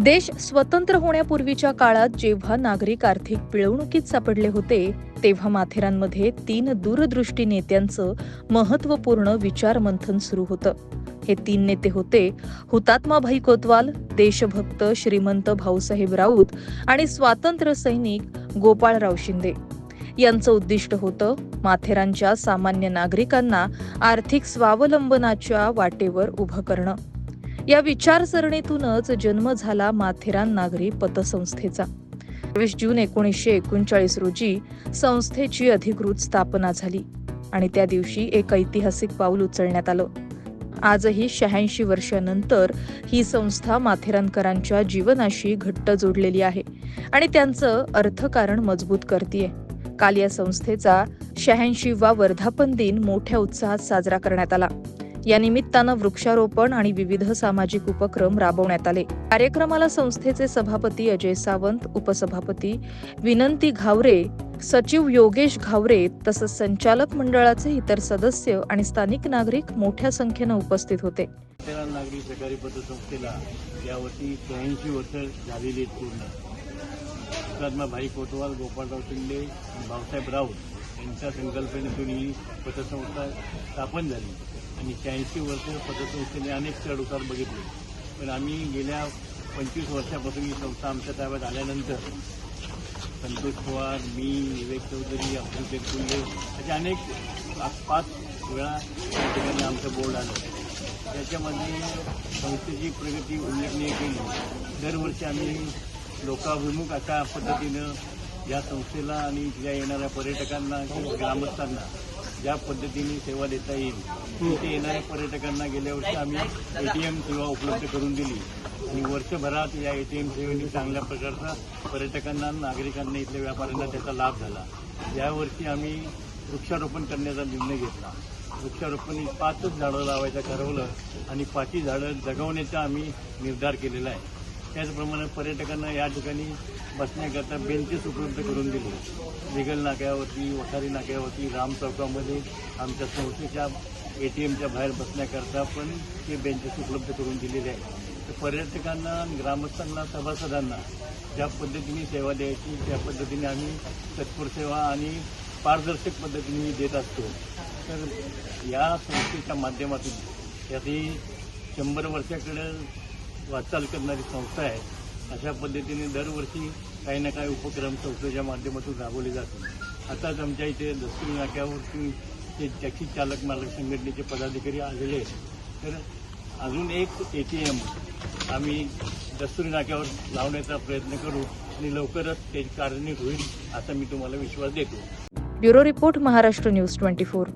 देश स्वतंत्र होण्यापूर्वीच्या काळात जेव्हा नागरिक आर्थिक पिळवणुकीत सापडले होते तेव्हा माथेरानमध्ये तीन दूरदृष्टी नेत्यांचं महत्त्वपूर्ण विचारमंथन सुरू होतं. हे तीन नेते होते हुतात्मा भाई कोतवाल देशभक्त श्रीमंत भाऊसाहेब राऊत आणि स्वातंत्र्य सैनिक गोपाळराव शिंदे. यांचं उद्दिष्ट होतं माथेरानच्या सामान्य नागरिकांना आर्थिक स्वावलंबनाच्या वाटेवर उभं करणं. या विचारसरणीतूनच जन्म झाला माथेरान नागरी पतसंस्थेचा. वीस जून एकोणीसशे एकोणचाळीस रोजी संस्थेची अधिकृत स्थापना झाली आणि त्या दिवशी एक ऐतिहासिक पाऊल उचलण्यात आलं. आजही शहाऐंशी वर्षानंतर ही संस्था माथेरानकरांच्या जीवनाशी घट्ट जोडलेली आहे आणि त्यांचं अर्थकारण मजबूत करतीये. काल या संस्थेचा शहाऐंशीवा वर्धापन दिन मोठ्या उत्साहात साजरा करण्यात आला. या निमित्तानं वृक्षारोपण आणि विविध सामाजिक उपक्रम राबवण्यात आले. कार्यक्रमाला संस्थेचे सभापती अजय सावंत उपसभापती विनंती घावरे सचिव योगेश घावरे तसंच संचालक मंडळाचे इतर सदस्य आणि स्थानिक नागरिक मोठ्या संख्येनं उपस्थित होते. नागरी सहकारी पतसंस्थेला यावर्षी त्र्याऐंशी वर्ष झालेली आहेत पूर्ण. हुतात्मा भाई कोतवाल गोपाळराव शिंदे भाऊसाहेब राऊत यांच्या संकल्पनेतून ही पतसंस्था स्थापन झाली. आणि शहाऐंशी वर्ष पतसंस्थेने अनेक चढ उतार बघितले. पण आम्ही गेल्या पंचवीस वर्षापासून ही संस्था आमच्या ताब्यात आल्यानंतर संतोष पवार मी विवेक चौधरी अब्दुल तेलकुंडे असे अनेक पाच पाच वेळा या ठिकाणी आमचं बोर्ड आलं. त्याच्यामध्ये संस्थेची प्रगती उल्लेखनीय केली. दरवर्षी आम्ही लोकाभिमुख अशा पद्धतीनं या संस्थेला आणि तिला येणाऱ्या पर्यटकांना ग्रामस्थांना ज्या पद्धतीने सेवा देता येईल तिथे येणाऱ्या पर्यटकांना गेल्या वर्षी आम्ही ए टी एम सेवा उपलब्ध करून दिली. आणि वर्षभरात या ए टी एम सेवेने चांगल्या प्रकारचा पर्यटकांना नागरिकांना इथल्या व्यापाऱ्यांना त्याचा लाभ झाला. यावर्षी आम्ही वृक्षारोपण करण्याचा निर्णय घेतला. वृक्षारोपण पाचच झाडं लावायचं ठरवलं आणि पाचही झाडं जगवण्याचा आम्ही निर्धार केलेला आहे. त्याचप्रमाणे पर्यटकांना या ठिकाणी बसण्याकरता बेंचेस उपलब्ध करून दिले. दिगल नाक्यावरती वसारी नाक्यावरती राम चौकामध्ये आमच्या संस्थेच्या ए टी एमच्या बाहेर बसण्याकरता पण ते बेंचेस उपलब्ध करून दिलेले आहेत. तर पर्यटकांना ग्रामस्थांना सभासदांना ज्या पद्धतीने सेवा द्यायची त्या पद्धतीने आम्ही तत्पर सेवा आणि पारदर्शक पद्धतीने देत असतो. तर या संस्थेच्या माध्यमातून त्यातही शंभर वर्षाकडे वाटचाल करणारी संस्था आहे. अशा पद्धतीने दरवर्षी काही ना काही उपक्रम संस्थेच्या माध्यमातून राबवले जातात. आताच आमच्या इथे दस्तुरी नाक्यावरती ते टॅक्सी चालक मालक संघटनेचे पदाधिकारी आलेले आहेत. तर अजून एक ए टी एम आम्ही दस्तुरी नाक्यावर लावण्याचा प्रयत्न करू आणि लवकरच ते कार्यान्वित होईल असा मी तुम्हाला विश्वास देतो. Bureau report Maharashtra news twenty four.